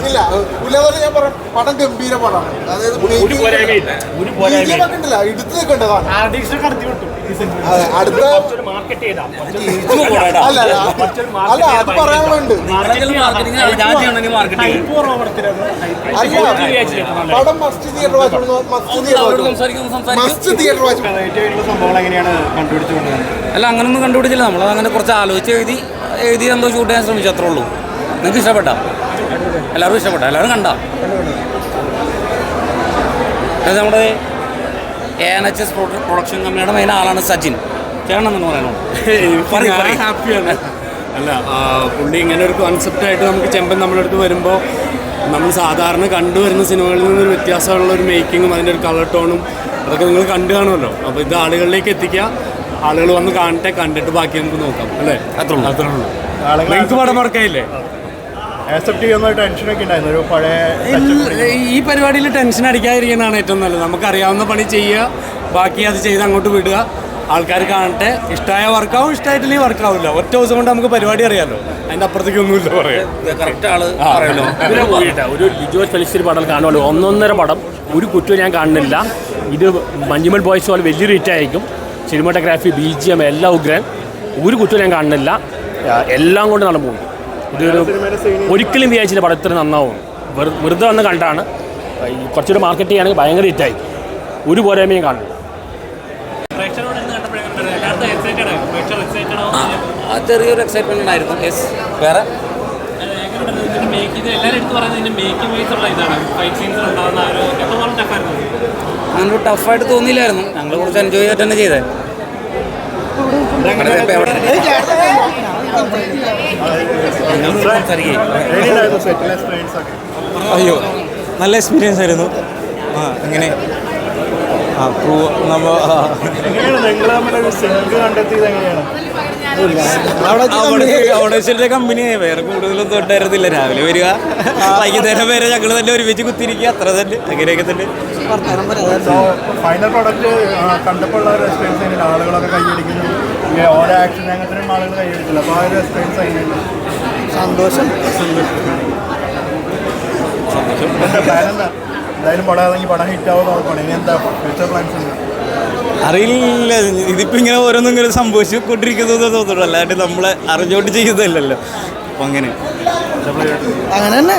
ഇല്ല ഉല്ലാതെ ഞാൻ പറയാം പടം ഗംഭീര പടമാണ് അതായത് ഒരു പോരായ്മയില്ല ഒരു പോരായ്മയില്ല BGM ഒക്കെ ഉണ്ടല്ലോ എടുത്തു നിൽക്കേണ്ടതാണ് അടുത്ത മാർക്കറ്റ് ചെയ്താ അല്ല അല്ല, അത് പറയാനുണ്ട് മാർക്കറ്റിംഗ് മാർക്കറ്റിംഗ് അല്ല പടം must theatre watch must theatre watch അല്ല അങ്ങനൊന്നും കണ്ടുപിടിച്ചില്ല. നമ്മൾ അങ്ങനെ കുറച്ച് ആലോചിച്ച് എഴുതി എഴുതി എന്തോ ഷൂട്ട് ചെയ്യാൻ ശ്രമിച്ചു അത്രേ ഉള്ളൂ. നിങ്ങൾക്ക് ഇഷ്ടപ്പെട്ട? എല്ലാവർക്കും ഇഷ്ടപ്പെട്ട? എല്ലാവരും കണ്ട? നമ്മുടെ A N H S production കമ്പനിയുടെ മെയിൻ ആളാണ് സച്ചിൻ ചേട്ടനെന്ന് പറയണോ പറയ്, പറയ്. ഹാപ്പിയാണ്. അല്ല പുള്ളി ഇങ്ങനെ ഒരു കോൺസെപ്റ്റായിട്ട് നമുക്ക് ചെമ്പൻ നമ്മുടെ അടുത്ത് വരുമ്പോൾ നമ്മൾ സാധാരണ കണ്ടുവരുന്ന സിനിമകളിൽ നിന്നൊരു വ്യത്യാസമുള്ള ഒരു മേക്കിങ്ങും അതിന്റെ ഒരു കളർ ടോണും അതൊക്കെ നിങ്ങൾ കണ്ടു കാണുമല്ലോ. അപ്പോൾ ഇത് ആളുകളിലേക്ക് എത്തിക്കുക. ആളുകൾ വന്ന് കാണട്ടെ കണ്ടിട്ട് ബാക്കി നമുക്ക് നോക്കാം അല്ലേ? അത്ര ഉള്ളൂ. അത്രേ ഉള്ളൂ. നിങ്ങൾക്ക് പടം മറക്കായില്ലേ ആക്സെപ്റ്റ് ടെൻഷനൊക്കെ ഉണ്ടായിരുന്നു. ഒരു പഴയ ഈ പരിപാടിയിൽ ടെൻഷൻ അടിക്കാതിരിക്കുന്നതാണ് ഏറ്റവും നല്ലത്. നമുക്കറിയാവുന്ന പണി ചെയ്യുക ബാക്കി അത് ചെയ്ത് അങ്ങോട്ട് വിടുക. ആൾക്കാർ കാണട്ടെ. ഇഷ്ടമായ വർക്കാവും ഇഷ്ടമായിട്ടില്ലെങ്കിൽ വർക്കാവില്ല. ഒറ്റ ദിവസം കൊണ്ട് നമുക്ക് പരിപാടി അറിയാമല്ലോ അതിന്റെ അപ്പുറത്തേക്ക് ഒന്നുമില്ല പറയാം ഒരു ലിജോ പടം കാണുമല്ലോ ഒന്നൊന്നര പടം. ഒരു കുറ്റവും ഞാൻ കാണുന്നില്ല. ഇത് മഞ്ഞുമൽ ബോയ്സ് പോലെ വലിയൊരു ഹിറ്റായിരിക്കും സിനിമാറ്റോഗ്രാഫി ബി ജി എം എല്ലാം ഉഗ്രൻ. ഒരു കുറ്റവും ഞാൻ കാണുന്നില്ല. എല്ലാം കൊണ്ട് നടന്നു പോകും. ഇതൊരു ഒരിക്കലും വിചാരിച്ചില്ല പടം ഇത്ര നന്നാവും. വെറുതെ വന്ന് കണ്ടാണ്. കുറച്ചുകൂടി കുറച്ചുകൂടെ മാർക്കറ്റ് ചെയ്യുകയാണെങ്കിൽ ഭയങ്കര ഹിറ്റായി ഒരു പോരായ്മയും കാണുന്നു ആ, ചെറിയൊരു എക്സൈറ്റ്മെന്റ് ഉണ്ടായിരുന്നു. യെസ് വേറെ? അങ്ങനെ ഒരു ടഫായിട്ട് തോന്നിയില്ലായിരുന്നു. ഞങ്ങൾ കുറച്ച് എൻജോയ് ചെയ്തിട്ട് തന്നെ ചെയ്തേ. അയ്യോ നല്ല എക്സ്പീരിയൻസ് ആയിരുന്നു. ആ അങ്ങനെ ആ പ്രൂ നമ്മ എങ്ങനെയാണ് നിങ്ങൾ തമ്മിലൊരു സിങ്ക് കണ്ടെത്തിയത് എങ്ങനെയാണ് അവിടെ കമ്പനി വേറെ കൂടുതലൊന്നും ഉണ്ടായിരുന്നില്ല രാവിലെ വരിക. വൈകുന്നേരം വരെ ഞങ്ങൾ തന്നെ ഒരുമിച്ച് കുത്തിരിക്കുക അത്ര തന്നെ. അങ്ങനെയൊക്കെ തന്നെ. ഫൈനൽ പ്രോഡക്റ്റ് കണ്ടപ്പോൾ ആളുകളൊക്കെ കൈയടിക്കുന്നു ഈ ഓരോ ആക്ഷൻ രംഗത്തിനും ആളുകൾ കൈയെടുക്കില്ല അപ്പോൾ ആ ഒരു എക്സ്പീരിയൻസ് സന്തോഷം. സന്തോഷം. എന്താ പ്ലാൻ എന്താ എന്തായാലും പടം ഇറങ്ങി പടം ഹിറ്റ് ആവും നോക്കണം ഇനി എന്താ ഫ്യൂച്ചർ പ്ലാൻസ് ഉണ്ട്? അറിയില്ല. ഇതിപ്പോ ഇങ്ങനെ ഓരോന്നും ഇങ്ങനെ സംഭവിച്ചു കൊണ്ടിരിക്കുന്നു തോന്നുള്ളൂ അല്ലാണ്ട് നമ്മളെ അറിഞ്ഞോണ്ട് ചെയ്യുന്നതല്ലല്ലോ അപ്പൊ അങ്ങനെ. അങ്ങനെ തന്നെ.